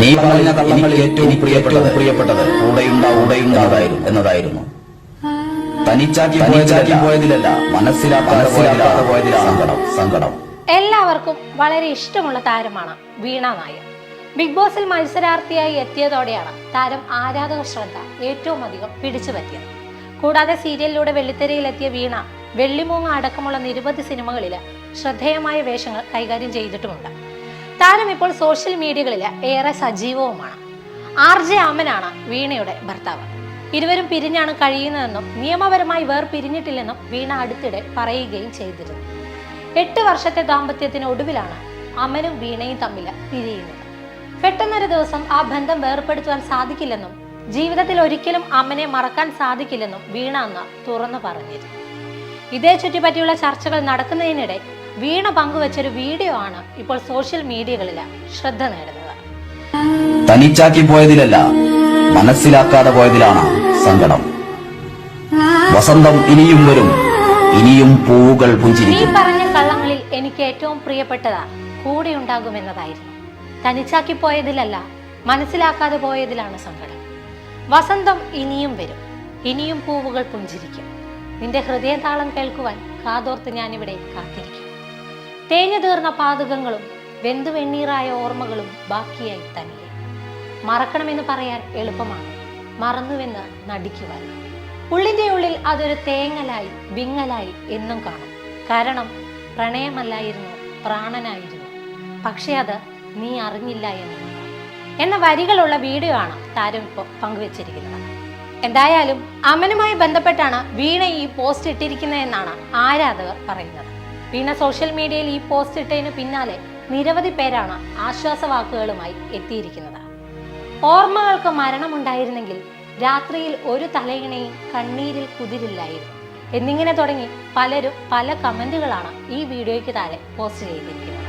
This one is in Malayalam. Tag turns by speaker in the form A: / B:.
A: നീ പറഞ്ഞ കള്ളങ്ങളിൽ ഏറ്റവും പ്രിയപ്പെട്ടത് പ്രിയപ്പെട്ടത് കൂടെയുണ്ടാവുകയുണ്ടാതായിരുന്നു എന്നതായിരുന്നു. തനിച്ചാക്കി തനിച്ചാക്കി പോയതിലല്ല മനസ്സിലാക്കാതെ പോയതിലാണ് സങ്കടം സങ്കടം.
B: എല്ലാവർക്കും വളരെ ഇഷ്ടമുള്ള താരമാണ് വീണ നായർ. ബിഗ് ബോസിൽ മത്സരാർത്ഥിയായി എത്തിയതോടെയാണ് താരം ആരാധക ശ്രദ്ധ ഏറ്റവും അധികം പിടിച്ചു പറ്റിയത്. കൂടാതെ സീരിയലിലൂടെ വെള്ളിത്തെരയിലെത്തിയ വീണ വെള്ളിമൂങ്ങ അടക്കമുള്ള നിരവധി സിനിമകളിൽ ശ്രദ്ധേയമായ വേഷങ്ങൾ കൈകാര്യം ചെയ്തിട്ടുമുണ്ട്. താരം ഇപ്പോൾ സോഷ്യൽ മീഡിയകളിൽ ഏറെ സജീവവുമാണ്. ആർ ജെ അമനാണ് വീണയുടെ ഭർത്താവ്. ഇരുവരും പിരിഞ്ഞാണ് കഴിയുന്നതെന്നും നിയമപരമായി വേർ പിരിഞ്ഞിട്ടില്ലെന്നും വീണ അടുത്തിടെ പറയുകയും ചെയ്തിരുന്നു. എട്ട് വർഷത്തെ ദാമ്പത്യത്തിന് ഒടുവിലാണ് അമനും വീണയും തമ്മിൽ പിരിയുന്നത്. പെട്ടെന്നൊരു ദിവസം ആ ബന്ധം വേർപ്പെടുത്തുവാൻ സാധിക്കില്ലെന്നും ജീവിതത്തിൽ ഒരിക്കലും അമ്മനെ മറക്കാൻ സാധിക്കില്ലെന്നും വീണ അന്ന് തുറന്നു പറഞ്ഞിരുന്നു. ഇതേ ചുറ്റിപ്പറ്റിയുള്ള ചർച്ചകൾ നടക്കുന്നതിനിടെ വീണ പങ്കുവച്ചൊരു വീഡിയോ ആണ് ഇപ്പോൾ സോഷ്യൽ മീഡിയകളിൽ ശ്രദ്ധ നേടുന്നത്.
A: തനിച്ചാക്കി പോയതിലല്ല മനസ്സിലാക്കാതെ പോയതിലാണ് സങ്കടം. വസന്തം ഇനിയും വരും ഇനിയും പൂവുകൾ
B: നീ
A: പുഞ്ചിരിക്കും.
B: പറഞ്ഞ കള്ളങ്ങളിൽ എനിക്ക് ഏറ്റവും പ്രിയപ്പെട്ടതാ കൂടെ ഉണ്ടാകുമെന്നതായിരുന്നു. തനിച്ചാക്കി പോയതിലല്ല മനസ്സിലാക്കാതെ പോയതിലാണ് സങ്കടം. വസന്തം ഇനിയും വരും ഇനിയും പൂവുകൾ പുഞ്ചിരിക്കും. നിന്റെ ഹൃദയതാളം കേൾക്കുവാൻ കാതോർത്ത് ഞാനിവിടെ കാത്തിരിക്കും തേഞ്ഞു തീർന്ന പാതകങ്ങളും വെന്തു വെണ്ണീറായ ഓർമ്മകളും ബാക്കിയായി തനിയെ മറക്കണമെന്ന് പറയാൻ എളുപ്പമാണ്. മറന്നുവെന്ന് നടിക്കുവാൻ. ഉള്ളിന്റെ ഉള്ളിൽ അതൊരു തേങ്ങലായി വിങ്ങലായി എന്നും കാണും. കാരണം പ്രണയമല്ലായിരുന്നു പ്രാണനായിരുന്നു. പക്ഷേ അത് നീ അറിഞ്ഞില്ല എന്ന്. എന്ന വരികളുള്ള വീഡിയോ ആണ് താരം ഇപ്പോൾ പങ്കുവച്ചിരിക്കുന്നത്. എന്തായാലും അമനുമായി ബന്ധപ്പെട്ടാണ് വീണ ഈ പോസ്റ്റ് ഇട്ടിരിക്കുന്നതെന്നാണ് ആരാധകർ പറയുന്നത്. വീണ സോഷ്യൽ മീഡിയയിൽ ഈ പോസ്റ്റ് ഇട്ടതിന് പിന്നാലെ നിരവധി പേരാണ് ആശ്വാസവാക്കുകളുമായി എത്തിയിരിക്കുന്നത്. ഓർമ്മകൾക്ക് മരണമുണ്ടായിരുന്നെങ്കിൽ രാത്രിയിൽ ഒരു തലയിണയും കണ്ണീരിൽ കുതിരില്ലായിരുന്നു. എന്നിങ്ങനെ തുടങ്ങി പലരും പല കമന്റുകളാണ് ഈ വീഡിയോയ്ക്ക് താഴെ പോസ്റ്റ് ചെയ്തിരിക്കുന്നത്.